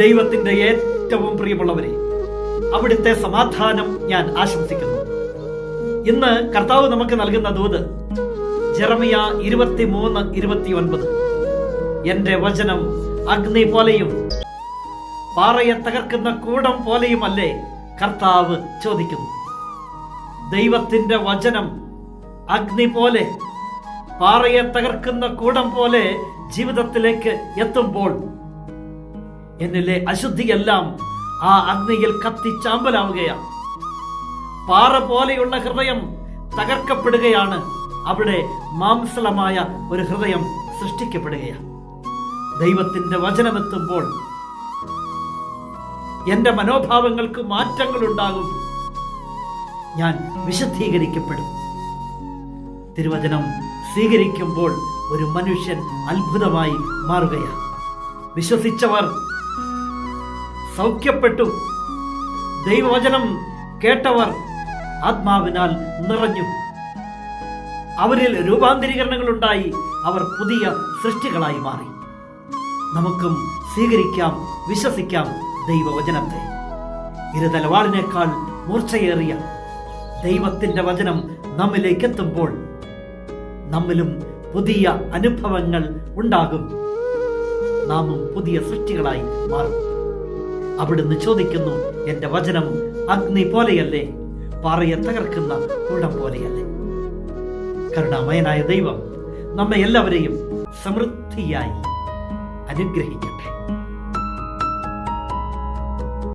ദൈവത്തിന്റെ ഏറ്റവും പ്രിയമുള്ളവരെ അവിടുത്തെ സമാധാനം ഞാൻ ആശംസിക്കുന്നു. ഇന്ന് കർത്താവ് നമുക്ക് നൽകുന്ന ദൂത് ജെറമിയ ഇരുപത്തിമൂന്ന് ഇരുപത്തിയൊൻപത്. എന്റെ വചനം അഗ്നി പോലെയും പാറയെ തകർക്കുന്ന കൂടം പോലെയുമല്ലേ കർത്താവ് ചോദിക്കുന്നു. ദൈവത്തിന്റെ വചനം അഗ്നി പോലെ പാറയെ തകർക്കുന്ന കൂടം പോലെ ജീവിതത്തിലേക്ക് എത്തുമ്പോൾ എന്നിലെ അശുദ്ധിയെല്ലാം ആ അഗ്നിയിൽ കത്തിച്ചാമ്പലാവുകയാണ് പാറ പോലെയുള്ള ഹൃദയം തകർക്കപ്പെടുകയാണ്. അവിടെ മാംസളമായ ഒരു ഹൃദയം സൃഷ്ടിക്കപ്പെടുകയാണ്. ദൈവത്തിന്റെ വചനമെത്തുമ്പോൾ എന്റെ മനോഭാവങ്ങൾക്ക് മാറ്റങ്ങൾ ഉണ്ടാകും ഞാൻ വിശദീകരിക്കപ്പെടും തിരുവചനം സ്വീകരിക്കുമ്പോൾ ഒരു മനുഷ്യൻ അത്ഭുതമായി മാറുകയാണ്. വിശ്വസിച്ചവർ സൗഖ്യപ്പെട്ടു. ദൈവവചനം കേട്ടവർ ആത്മാവിനാൽ നിറഞ്ഞു. അവരിൽ രൂപാന്തരീകരണങ്ങൾ ഉണ്ടായി അവർ പുതിയ സൃഷ്ടികളായി മാറി. നമുക്കും സ്വീകരിക്കാം വിശ്വസിക്കാം ദൈവവചനത്തെ. ഇരുതലവാളിനേക്കാൾ മൂർച്ചയേറിയ ദൈവത്തിന്റെ വചനം നമ്മിലേക്ക് എത്തുമ്പോൾ നമ്മിലും പുതിയ അനുഭവങ്ങൾ ഉണ്ടാകും. നാമും പുതിയ സൃഷ്ടികളായി മാറും. അവിടുന്ന് ചോദിക്കുന്നു എന്റെ വചനം അഗ്നി പോലെയല്ലേ? പാറയെ തകർക്കുന്ന കൂടം പോലെയല്ലേ? കരുണാമയനായ ദൈവം നമ്മെ എല്ലാവരെയും സമൃദ്ധിയായി അനുഗ്രഹിക്കട്ടെ.